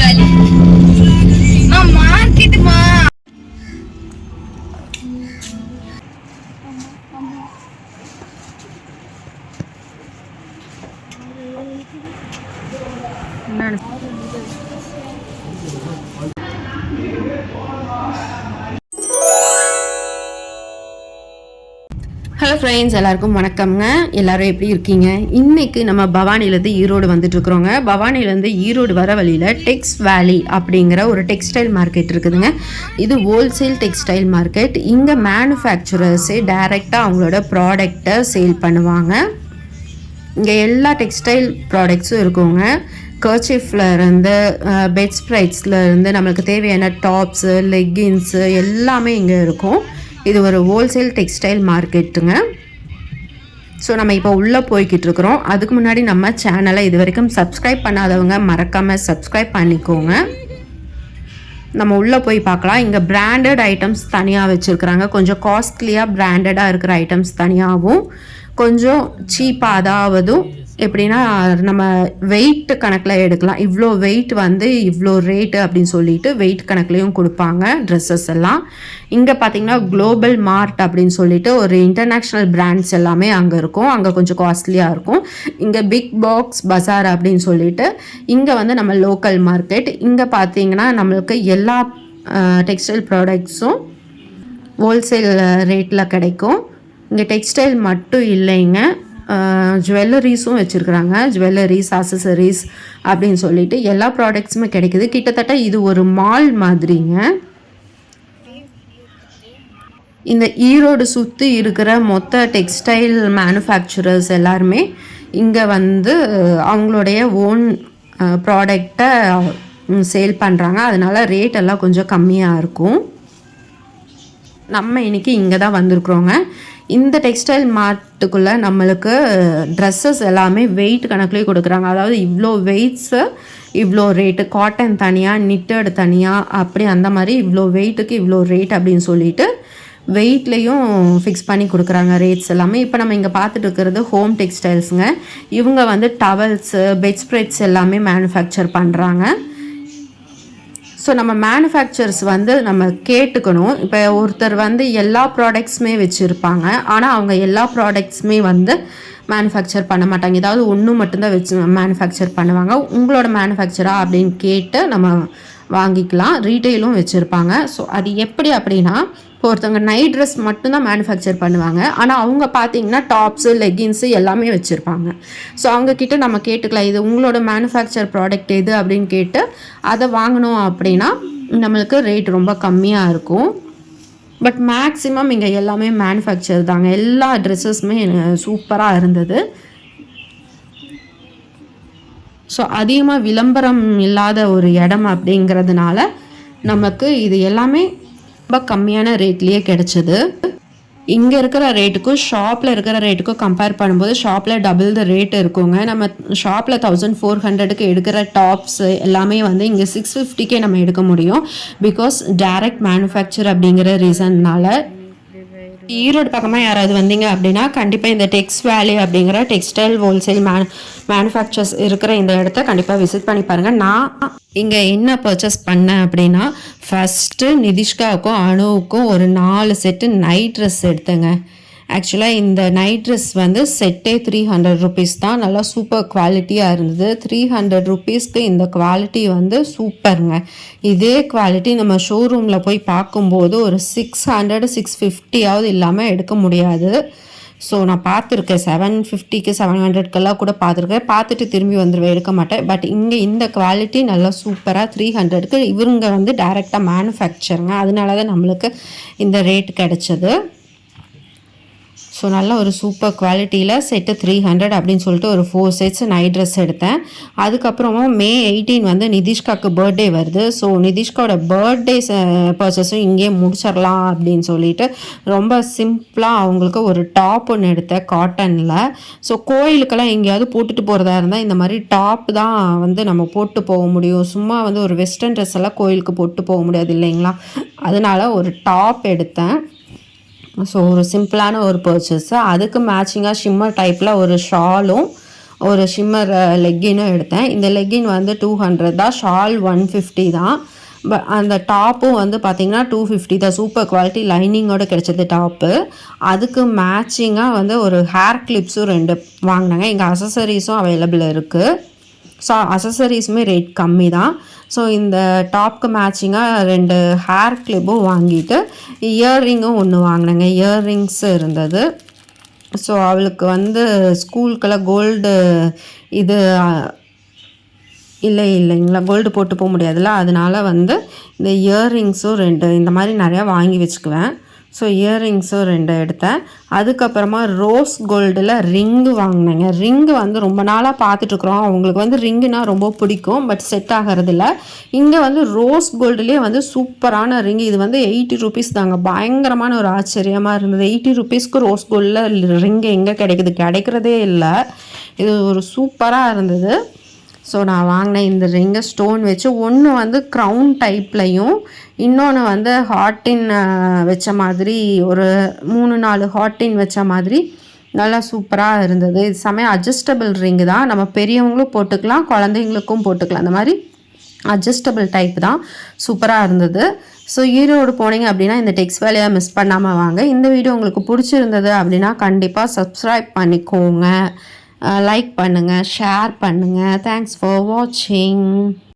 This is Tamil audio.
வேலி. மார்க்கெட்டுமா ஹலோ ஃப்ரெண்ட்ஸ் எல்லாருக்கும் வணக்கம்ங்க. எல்லாரும் எப்படி இருக்கீங்க? இன்னைக்கு நம்ம பவானிலேருந்து ஈரோடு வந்துட்டு இருக்கிறோங்க. பவானிலேருந்து ஈரோடு வர வழியில் டெக்ஸ் வேலி அப்படிங்கிற ஒரு டெக்ஸ்டைல் மார்க்கெட் இருக்குதுங்க. இது ஹோல்சேல் டெக்ஸ்டைல் மார்க்கெட். இங்கே மேனுஃபேக்சரர்ஸே டைரெக்டாக அவங்களோட ப்ராடக்டை சேல் பண்ணுவாங்க. இங்கே எல்லா டெக்ஸ்டைல் ப்ராடக்ட்ஸும் இருக்குங்க. கர்ச்சிஃப்ல இருந்து பெட் ஸ்ப்ரைட்ஸில் இருந்து நம்மளுக்கு தேவையான டாப்ஸு லெக்கின்ஸு எல்லாமே இங்கே இருக்கும். இது ஒரு ஹோல்சேல் டெக்ஸ்டைல் மார்க்கெட்டுங்க ஸோ நம்ம இப்போ உள்ளே போய்கிட்டு இருக்கிறோம். அதுக்கு முன்னாடி நம்ம சேனலை இது வரைக்கும் சப்ஸ்கிரைப் பண்ணாதவங்க மறக்காமல் சப்ஸ்கிரைப் பண்ணிக்கோங்க. நம்ம உள்ளே போய் பார்க்கலாம். இங்கே பிராண்டட் ஐட்டம்ஸ் தனியாக வச்சுருக்குறாங்க. கொஞ்சம் காஸ்ட்லியாக பிராண்டடாக இருக்கிற ஐட்டம்ஸ் தனியாகவும் கொஞ்சம் சீப்பாக அதாவதும் எப்படின்னா நம்ம வெயிட் கணக்கில் எடுக்கலாம். இவ்வளோ வெயிட் வந்து இவ்வளோ ரேட்டு அப்படின்னு சொல்லிட்டு வெயிட் கணக்குலையும் கொடுப்பாங்க ட்ரெஸ்ஸஸ் எல்லாம். இங்கே பார்த்தீங்கன்னா குளோபல் மார்ட் அப்படின்னு சொல்லிட்டு ஒரு இன்டர்நேஷ்னல் பிராண்ட்ஸ் எல்லாமே அங்கே இருக்கும். அங்கே கொஞ்சம் காஸ்ட்லியாக இருக்கும். இங்கே பிக் பாக்ஸ் பஜார் அப்படின்னு சொல்லிட்டு இங்கே வந்து நம்ம லோக்கல் மார்க்கெட் இங்கே பார்த்தீங்கன்னா நம்மளுக்கு எல்லா டெக்ஸ்டைல் ப்ராடக்ட்ஸும் ஹோல்சேல் ரேட்டில் கிடைக்கும். இங்கே டெக்ஸ்டைல் மட்டும் இல்லைங்க. ஜுவல்லரிஸும் வச்சுருக்குறாங்க. ஜுவல்லரிஸ் அசசரிஸ் அப்படின்னு சொல்லிட்டு எல்லா ப்ராடக்ட்ஸுமே கிடைக்குது. கிட்டத்தட்ட இது ஒரு மால் மாதிரிங்க. இந்த ஈரோடு சுற்றி இருக்கிற மொத்த டெக்ஸ்டைல் மேனுஃபேக்சரர்ஸ் எல்லாருமே இங்கே வந்து அவங்களுடைய ஓன் ப்ராடக்டை சேல் பண்ணுறாங்க அதனால ரேட் எல்லாம் கொஞ்சம் கம்மியாக இருக்கும். நம்ம இன்றைக்கி இங்கே தான் வந்திருக்கிறோங்க. இந்த டெக்ஸ்டைல் மார்ட்டுக்குள்ளே நம்மளுக்கு ட்ரெஸ்ஸஸ் எல்லாமே வெயிட் கணக்குலேயே கொடுக்குறாங்க. அதாவது இவ்வளோ வெயிட்ஸு இவ்வளோ ரேட்டு காட்டன் தனியாக நிட்டடு தனியாக அப்படி அந்த மாதிரி இவ்வளோ வெயிட்டுக்கு இவ்வளோ ரேட் அப்படின்னு சொல்லிட்டு வெயிட்லேயும் ஃபிக்ஸ் பண்ணி கொடுக்குறாங்க ரேட்ஸ் எல்லாமே. இப்போ நம்ம இங்கே பார்த்துட்டு இருக்கிறது ஹோம் டெக்ஸ்டைல்ஸுங்க இவங்க வந்து டவல்ஸு பெட் ஸ்ப்ரெட்ஸ் எல்லாமே மேனுஃபேக்சர் பண்ணுறாங்க ஸோ நம்ம மேனுஃபேக்சர்ஸ் வந்து நம்ம கேட்டுக்கணும். இப்போ ஒருத்தர் வந்து எல்லா ப்ராடக்ட்ஸுமே வச்சுருப்பாங்க. ஆனால் அவங்க எல்லா ப்ராடக்ட்ஸுமே வந்து மேனுஃபேக்சர் பண்ண மாட்டாங்க. ஏதாவது ஒன்று மட்டும்தான் வச்சு மேனுஃபேக்சர் பண்ணுவாங்க. உங்களோட மேனுஃபேக்சரா அப்படின்னு கேட்டு நம்ம வாங்கிக்கலாம். ரீட்டெயிலும் வச்சுருப்பாங்க. ஸோ அது எப்படி அப்படின்னா இப்போ ஒருத்தவங்க நைட் ட்ரெஸ் மட்டும்தான் மேனுஃபேக்சர் பண்ணுவாங்க. ஆனால் அவங்க பார்த்தீங்கன்னா டாப்ஸு லெகின்ஸு எல்லாமே வச்சுருப்பாங்க. ஸோ அவங்கக்கிட்ட நம்ம கேட்டுக்கலாம் இது உங்களோட மேனுஃபேக்சர் ப்ராடக்ட் எது அப்படின்னு கேட்டு அதை வாங்கினோம் அப்படின்னா நம்மளுக்கு ரேட் ரொம்ப கம்மியாக இருக்கும். பட் மேக்ஸிமம் இங்கே எல்லாமே மேனுஃபேக்சர் தாங்க. எல்லா ட்ரெஸ்ஸஸுமே சூப்பராக இருந்தது. ஸோ அதிகமாக விளம்பரம் இல்லாத ஒரு இடம் அப்படிங்கிறதுனால நமக்கு இது எல்லாமே ரொம்ப கம்மியான ரேட்லேயே கிடச்சிது. இங்கே இருக்கிற ரேட்டுக்கும் ஷாப்பில் இருக்கிற ரேட்டுக்கும் கம்பேர் பண்ணும்போது ஷாப்பில் டபுள் த ரேட் இருக்குங்க. நம்ம ஷாப்பில் தௌசண்ட் ஃபோர் ஹண்ட்ரடுக்கு எடுக்கிற டாப்ஸ் எல்லாமே வந்து இங்கே சிக்ஸ் ஃபிஃப்டிக்கே நம்ம எடுக்க முடியும். பிகாஸ் டைரக்ட் மேனுஃபேக்சர் அப்படிங்கிற ரீசன்னால் ஈரோடு பக்கமாக யாராவது வந்தீங்க அப்படின்னா கண்டிப்பாக இந்த டெக்ஸ் வேலி அப்படிங்கிற டெக்ஸ்டைல் ஹோல்சேல் மேனு மேனுஃபேக்சர்ஸ் இருக்கிற இந்த இடத்த கண்டிப்பாக விசிட் பண்ணி பாருங்கள் நான் இங்கே என்ன பர்ச்சேஸ் பண்ணேன் அப்படின்னா ஃபஸ்ட்டு நிதிஷ்காவுக்கும் அணுவுக்கும் ஒரு நாலு செட்டு நைட் ட்ரெஸ் எடுத்தேங்க. ஆக்சுவலாக இந்த நைட் ட்ரெஸ் வந்து செட்டே த்ரீ ஹண்ட்ரட் ருபீஸ் தான். நல்லா சூப்பர் குவாலிட்டியாக இருந்தது. த்ரீ ஹண்ட்ரட் ருபீஸ்க்கு இந்த குவாலிட்டி வந்து சூப்பருங்க இதே குவாலிட்டி நம்ம ஷோரூமில் போய் பார்க்கும்போது ஒரு சிக்ஸ் ஹண்ட்ரட் சிக்ஸ் ஃபிஃப்டியாவது இல்லாமல் எடுக்க முடியாது. ஸோ நான் பார்த்துருக்கேன். செவன் ஃபிஃப்டிக்கு செவன் ஹண்ட்ரட்க்கெல்லாம் கூட பார்த்துருக்கேன். பார்த்துட்டு திரும்பி வந்துடுவேன் எடுக்க மாட்டேன். பட் இங்கே இந்த குவாலிட்டி நல்லா சூப்பராக த்ரீ ஹண்ட்ரட்க்கு இவருங்க வந்து டைரெக்டாக மேனுஃபேக்சருங்க அதனால தான் நம்மளுக்கு இந்த ரேட் கிடச்சிது. ஸோ நல்ல ஒரு சூப்பர் குவாலிட்டியில் செட்டு த்ரீ ஹண்ட்ரட் அப்படின்னு சொல்லிட்டு ஒரு ஃபோர் செட்ஸ் நைட் ட்ரெஸ் எடுத்தேன். அதுக்கப்புறமா மே எயிட்டீன் வந்து நிதிஷ்காக்கு பர்த்டே வருது. ஸோ நிதிஷ்காவோட பர்த்டே பர்ச்சஸும் uh, இங்கேயே முடிச்சிடலாம் அப்படின்னு சொல்லிட்டு ரொம்ப சிம்பிளாக அவங்களுக்கு ஒரு டாப் ஒன்று எடுத்தேன் காட்டனில் ஸோ கோயிலுக்கெல்லாம் எங்கேயாவது போட்டுட்டு போகிறதா இருந்தால் இந்த மாதிரி டாப் தான் வந்து நம்ம போட்டு போக முடியும். சும்மா வந்து ஒரு வெஸ்டர்ன் ட்ரெஸ் எல்லாம் கோயிலுக்கு போட்டு போக முடியாது இல்லைங்களா? அதனால ஒரு டாப் எடுத்தேன். ஸோ ஒரு சிம்பிளான ஒரு பர்ச்சேஸு அதுக்கு மேட்சிங்காக ஷிம்மர் டைப்பில் ஒரு ஷாலும் ஒரு ஷிம்மர் லெக்கினும் எடுத்தேன். இந்த லெக்கின் வந்து டூ ஹண்ட்ரட் தான். ஷால் ஒன் ஃபிஃப்டி தான். ப- அந்த டாப்பும் வந்து பார்த்தீங்கன்னா டூ ஃபிஃப்டி தான். சூப்பர் குவாலிட்டி லைனிங்கோட கிடைச்சது டாப்பு. அதுக்கு மேட்சிங்காக வந்து ஒரு ஹேர் கிளிப்ஸும் ரெண்டு வாங்கினாங்க. எங்கள் அசசரிஸும் அவைலபிள் இருக்குது ஸோ அசசரிஸுமே ரேட் கம்மி தான். ஸோ இந்த டாப்க்கு மேட்சிங்காக ரெண்டு ஹேர் கிளிப்பும் வாங்கிட்டு இயர்ரிங்கும் ஒன்று வாங்கினேங்க. இயர்ரிங்ஸ் இருந்தது. ஸோ அவளுக்கு வந்து ஸ்கூலுக்கெல்லாம் கோல்டு இது இல்லை இல்லைங்களா? கோல்டு போட்டு போக முடியாதுல்ல. அதனால் வந்து இந்த இயர்ரிங்ஸும் ரெண்டு இந்த மாதிரி நிறையா வாங்கி வச்சுக்குவேன். ஸோ இயரிங்ஸும் ரெண்டு எடுத்தேன். அதுக்கப்புறமா ரோஸ் கோல்டில் ரிங்கு வாங்கினேங்க. ரிங்கு வந்து ரொம்ப நாளாக பார்த்துட்ருக்குறோம் அவங்களுக்கு வந்து ரிங்குனா ரொம்ப பிடிக்கும் பட் செட் ஆகிறதில்ல. இங்கே வந்து ரோஸ் கோல்டுலேயே வந்து சூப்பரான ரிங்கு இது வந்து எயிட்டி ருபீஸ் தாங்க. பயங்கரமான ஒரு ஆச்சரியமாக இருந்தது. எயிட்டி ருபீஸ்க்கு ரோஸ் கோல்டில் ரிங்கு எங்கே கிடைக்குது? கிடைக்கிறதே இல்லை. இது ஒரு சூப்பராக இருந்தது. ஸோ நான் வாங்கின இந்த ரிங்கை ஸ்டோன் வச்சு ஒன்று வந்து க்ரௌன் டைப்லையும் இன்னொன்று வந்து ஹாட்டின் வச்ச மாதிரி ஒரு மூணு நாலு ஹாட்டின் வச்ச மாதிரி நல்லா சூப்பராக இருந்தது. இது செமையாக அட்ஜஸ்டபிள் ரிங்கு தான். நம்ம பெரியவங்களும் போட்டுக்கலாம் குழந்தைங்களுக்கும் போட்டுக்கலாம். அந்த மாதிரி அட்ஜஸ்டபிள் டைப் தான். சூப்பராக இருந்தது. ஸோ ஈரோடு போனீங்க அப்படின்னா இந்த டெக்ஸ் வேலையை மிஸ் பண்ணாமல் வாங்க. இந்த வீடியோ உங்களுக்கு பிடிச்சிருந்தது அப்படின்னா கண்டிப்பாக சப்ஸ்கிரைப் பண்ணிக்கோங்க. லைக் பண்ணுங்கள் ஷேர் பண்ணுங்கள் தேங்க்ஸ் ஃபார் வாட்சிங்